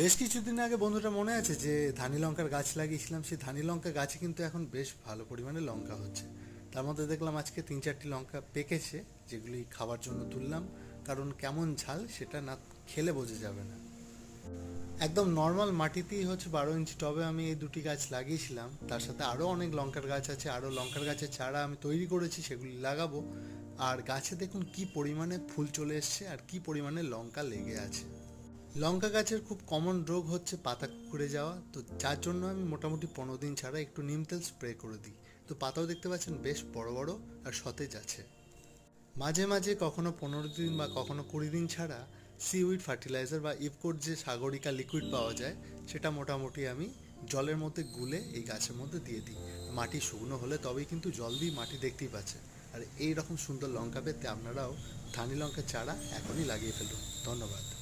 বেশ কিছুদিন আগে বন্ধুটা মনে আছে যে ধানি লঙ্কার গাছ লাগিয়েছিলাম, সেই ধানি লঙ্কা গাছে কিন্তু এখন বেশ ভালো পরিমাণে লঙ্কা হচ্ছে। তার মধ্যে দেখলাম আজকে তিন চারটি লঙ্কা পেকেছে, যেগুলি খাবার জন্য তুললাম। কারণ কেমন ঝাল সেটা না খেলে বোঝা যাবে না। একদম নর্মাল মাটিতেই হচ্ছে বারো ইঞ্চি টবে আমি এই দুটি গাছ লাগিয়েছিলাম। তার সাথে আরও অনেক লঙ্কার গাছ আছে আরও লঙ্কার গাছের চারা আমি তৈরি করেছি, সেগুলি লাগাবো। আর গাছে দেখুন কি পরিমাণে ফুল চলে এসছে আর কি পরিমাণে লঙ্কা লেগে আছে। লঙ্কা গাছের খুব কমন রোগ হচ্ছে পাতা কুকুড়ে যাওয়া। তো যার জন্য আমি মোটামুটি পনেরো দিন ছাড়া একটু নিম তেল স্প্রে করে দিই। তো পাতাও দেখতে পাচ্ছেন বেশ বড় বড় আর সতেজ আছে। মাঝে মাঝে কখনো পনেরো দিন বা কখনো কুড়ি দিন ছাড়া সিউইড ফার্টিলাইজার বা ইফকোট যে সাগরিকা লিকুইড পাওয়া যায়, সেটা মোটামুটি আমি জলের মধ্যে গুলে এই গাছের মধ্যে দিয়ে দিই। মাটি শুকনো হলে তবেই কিন্তু জল দিয়ে মাটি দেখতেই পাচ্ছে আর এই রকম সুন্দর লঙ্কা পেতে আপনারাও ধানি লঙ্কার চারা এখনই লাগিয়ে ফেলুন। ধন্যবাদ।